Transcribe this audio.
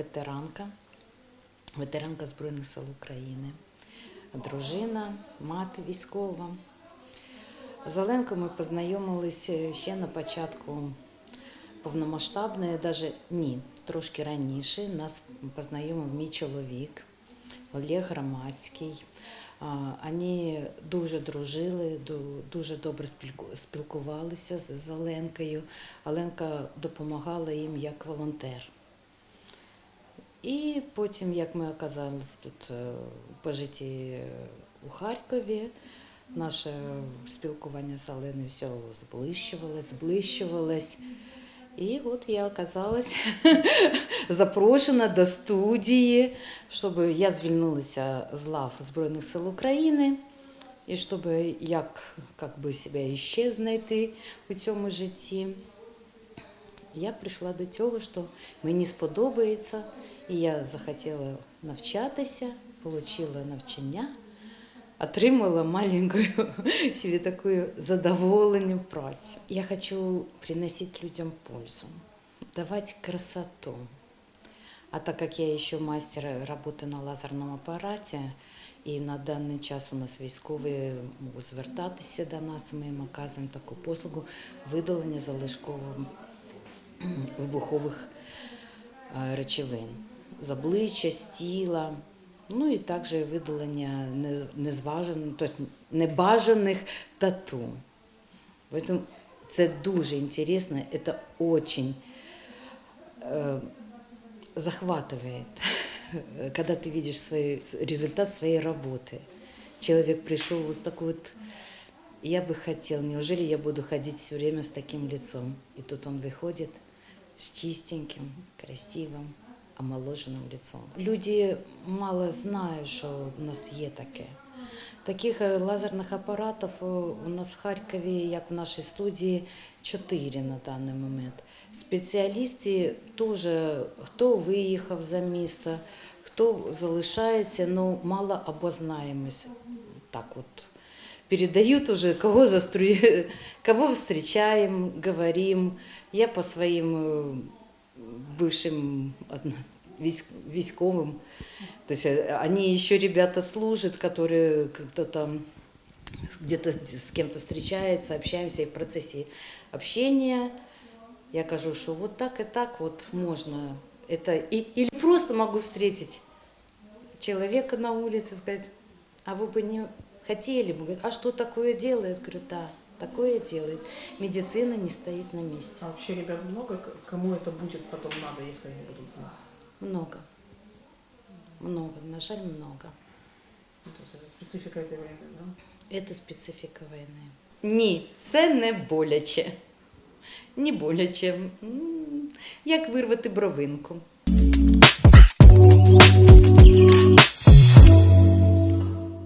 ветеранка, ветеранка Збройних сил України, дружина, мати військова. З Оленкою ми познайомилися ще на початку повномасштабної, навіть ні, трошки раніше. Нас познайомив мій чоловік Олег Громадський. Вони дуже дружили, дуже добре спілкувалися з Оленкою. Оленка допомагала їм як волонтер. І потім, як ми оказались тут е, по житті у Харкові, наше спілкування з Оленою все зблищувалось, зблищувалось. І от я оказалась запрошена до студії, щоб я звільнилася з лав Збройних сил України, і щоб як, як би себе ще знайти у цьому житті. Я прийшла до цього, що мені сподобається, і я захотіла навчатися, отримала навчання, отримала маленьку себе таку задоволенню працю. Я хочу приносить людям пользу, давать красоту. А так как я еще мастер работы на лазерному апараті, і на даний час у нас військові можуть звертатися до нас, ми їм оказуємо таку послугу видалення залишкового вибухових е, речовин з обличчя, з тіла, ну і також видалення не- незважених, тобто небажаних тату. Поэтому це дуже інтересно, це дуже э, захватывает, когда ты видишь свой, результат своей работы. Человек пришел вот с такой вот... Я бы хотел, неужели я буду ходить все время с таким лицом? И тут он выходит с чистеньким, красивым, омоложенным лицом. Люди мало знають, що у нас є таке. Таких е, лазерних апаратів е, у нас в Харкові, як в нашій студії, чотири на даний момент. Спеціалісти теж, хто виїхав за місто, хто залишається, ну мало обознаємось. Так от передают уже, кого, застру... кого встречаем, говорим. Я по своим э, бывшим військовым, то есть э, они еще ребята служат, которые кто-то где-то с кем-то встречается, общаемся, и в процессе общения я кажу, что вот так и так вот можно. Это и, или просто могу встретить человека на улице и сказать, а вы бы не хотели бы? Говорит, а что такое делает? Говорю, да, такое делает. Медицина не стоит на месте. А вообще ребят много, К- кому это будет потом надо, если они будут знать? Много. Много, на жаль, много. Ну, то есть это специфика этой войны, да? Це специфіка війни. Ні, це не боляче. Не боляче. М, Як вирвати бровинку.